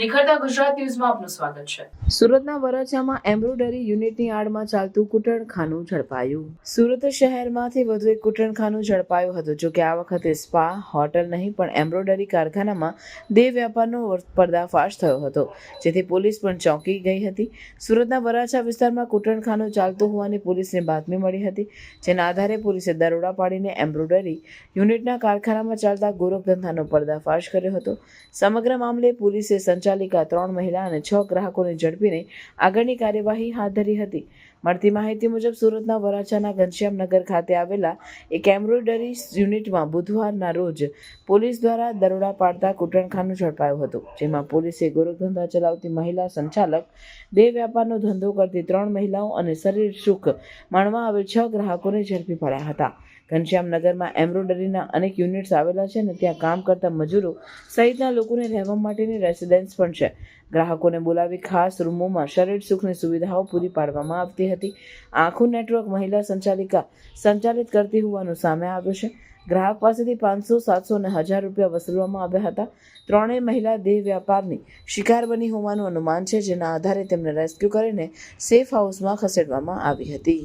નિખરતા ગુજરાત ન્યૂઝમાં આપનું સ્વાગત છે. સુરતના વરાછામાં એમ્બ્રોઇડરી યુનિટની આડમાં ચાલતું કુટણખાનું ઝડપાયું. સુરત શહેરમાંથી વધુ એક કુટણખાનું ઝડપાયું હતું, જો કે આ વખતે સ્પા, હોટલ નહીં, પણ એમ્બ્રોઇડરી કારખાનામાં દેહ વ્યાપારનો પર્દાફાશ થયો હતો, જેથી પોલીસ પણ ચોંકી ગઈ હતી. સુરતના વરાછા વિસ્તારમાં કુટણખાનું ચાલતું હોવાની પોલીસને બાતમી મળી હતી, જેના આધારે પોલીસે દરોડા પાડીને એમ્બ્રોઇડરી યુનિટના કારખાનામાં ચાલતા ગોરખધંધાનો પર્દાફાશ કર્યો હતો. સમગ્ર મામલે પોલીસે સંચાલિકા ત્રણ મહિલા અને છ ગ્રાહકોને ઝડપીને આગળની કાર્યવાહી હાથ ધરી હતી. મળતી માહિતી મુજબ સુરતના વરાછાના ઘનશ્યામનગર ખાતે આવેલા એક એમ્બ્રોઇડરી યુનિટમાં બુધવારના રોજ પોલીસ દ્વારા દરોડા પાડતા કૂટણખાનું ઝડપાયું હતું, જેમાં પોલીસે ગોરખધંધા ચલાવતી મહિલા સંચાલક દેહ વ્યાપારનો ધંધો કરતી ત્રણ મહિલાઓ અને શરીર સુખ માણવા આવેલ છ ગ્રાહકોને ઝડપી પડ્યા હતા. ઘનશ્યામનગરમાં એમ્બ્રોઇડરીના અનેક યુનિટ્સ આવેલા છે અને ત્યાં કામ કરતા મજૂરો સહિતના લોકોને રહેવા માટેની રેસિડેન્સ પણ છે. ગ્રાહકોને બોલાવી ખાસ રૂમોમાં શરીર સુખની સુવિધાઓ પૂરી પાડવામાં આવતી હતી. આખું નેટવર્ક મહિલા સંચાલિકા સંચાલિત કરતી હોવાનું સામે આવ્યું છે. ગ્રાહક પાસેથી પાંચસો, સાતસો અને હજાર રૂપિયા વસૂલવામાં આવ્યા હતા. ત્રણેય મહિલા દેહ વ્યાપારની શિકાર બની હોવાનું અનુમાન છે, જેના આધારે તેમને રેસ્ક્યુ કરીને સેફ હાઉસમાં ખસેડવામાં આવી હતી.